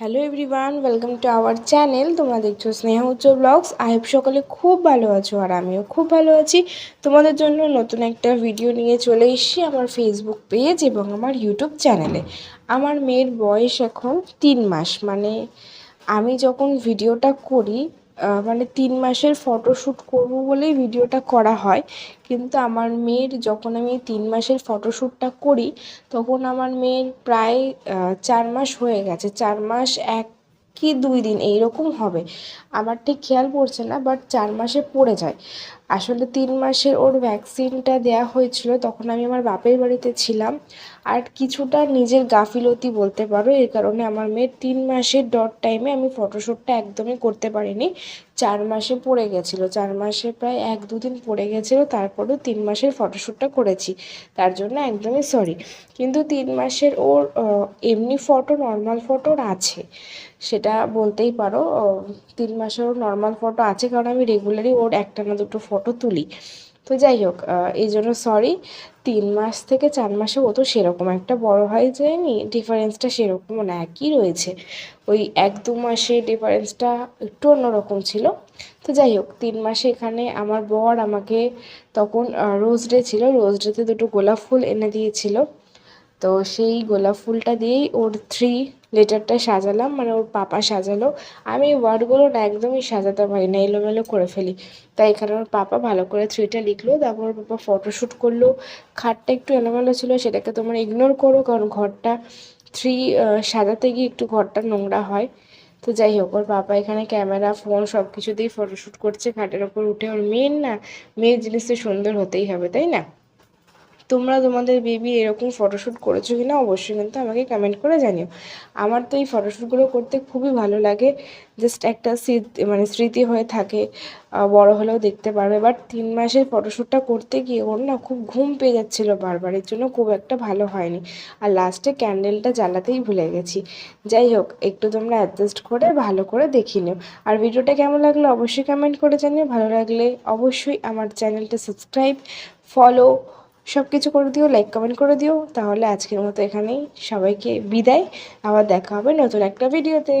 Hello everyone welcome to our channel তোমরা দেখছ স্নেহা উচ্চ ব্লগস আহেব সকলে খুব ভালো আছো আর আমিও খুব ভালো আছি। তোমাদের জন্য নতুন একটা ভিডিও নিয়ে চলে এসেছি আমার ফেসবুক পেজ এবং আমার ইউটিউব চ্যানেলে আমার মেয়ের বয়স এখন তিন মাস মানে আমি যখন ভিডিওটা করি মানে তিন মাসের ফটোশ্যুট করব বলেই ভিডিওটা করা হয়। কিন্তু আমার মেয়ের যখন আমি তিন মাসের ফটোশ্যুটটা করি, তখন আমার মেয়ের প্রায় চার মাস হয়ে গেছে। চার মাস এক কি দুই দিন, এইরকম হবে। আমার ঠিক খেয়াল পড়ছে না বাট চার মাসে পড়ে যায়। আসলে তিন মাসের ওর ভ্যাকসিনটা দেওয়া হয়েছিল, তখন আমি আমার বাপের বাড়িতে ছিলাম। আর কিছুটা নিজের গাফিলতি বলতে পারো, এর কারণে আমার মেয়ের তিন মাসের ডট টাইমে আমি ফটোশ্যুটটা একদমই করতে পারিনি। চার মাসে পড়ে গেছিল, চার মাসে প্রায় এক দুদিন পড়ে গেছিল, তারপরেও তিন মাসের ফটোশ্যুটটা করেছি। তার জন্য একদমই সরি কিন্তু তিন মাসের ওর এমনি ফটো নর্মাল ফটোর আছে। সেটা বলতেই পারো তিন মাসেরও নর্মাল ফটো আছে, কারণ আমি রেগুলারই ওর একটা না দুটো ফটো তুলি। তো যাই হোক এই জন্য সরি তিন মাস থেকে চার মাসে ও তো সেরকম। একটা বড় হয় যায়নি ডিফারেন্সটা সেরকম না, একই রয়েছে। ওই এক দু মাসে ডিফারেন্সটা একটু অন্যরকম ছিল। তো যাই হোক, তিন মাসে এখানে আমার বর আমাকে তখন রোজ ডে ছিল। রোজ ডেতে দুটো গোলাপ ফুল এনে দিয়েছিল। তো সেই গোলাপ ফুলটা দিয়েই ওর থ্রি লেটারটা সাজালাম মানে ওর পাপা সাজালো। আমি ওয়ার্ডগুলো না একদমই সাজাতে পারি না, এলোমেলো করে ফেলি। তাই এখানে ওর পাপা ভালো করে থ্রিটা লিখলো, তারপর ওর পাপা ফটোশ্যুট করল। খাটটা একটু এলোমেলো ছিল, সেটাকে তোমরা ইগনোর করো, কারণ ঘরটা থ্রি সাজাতে গিয়ে একটু ঘরটা নোংরা হয়। তো যাই হোক, ওর পাপা এখানে ক্যামেরা, ফোন সব কিছু দিয়েই ফটোশ্যুট করছে, খাটের ওপর উঠে ওর মেন না মেয়ের জিনিস তো সুন্দর হতেই হবে, তাই না? তোমরা তোমাদের বেবি এরকম ফটোশ্যুট করেছ কি না অবশ্যই কিন্তু আমাকে কমেন্ট করে জানিও। আমার তো এই ফটোশ্যুটগুলো করতে খুবই ভালো লাগে। জাস্ট একটা স্মৃতি মানে স্মৃতি হয়ে থাকে বড় হলেও দেখতে পারবে। বাট তিন মাসের ফটোশ্যুটটা করতে গিয়ে ওর না খুব ঘুম পেয়ে যাচ্ছিল বারবার। এর জন্য খুব একটা ভালো হয়নি। আর লাস্টে ক্যান্ডেলটা জ্বালাতেই ভুলে গেছি। যাই হোক, একটু তোমরা অ্যাডজাস্ট করে, ভালো করে দেখিয়ে নিও। আর ভিডিওটা কেমন লাগল অবশ্যই কমেন্ট করে জানিও। ভালো লাগলে অবশ্যই আমার চ্যানেলটা সাবস্ক্রাইব ফলো সব কিছু করে দিও লাইক কমেন্ট করে দিও। তাহলে আজকের মতো এখানেই সবাইকে বিদায়। আবার দেখা হবে নতুন একটা ভিডিওতে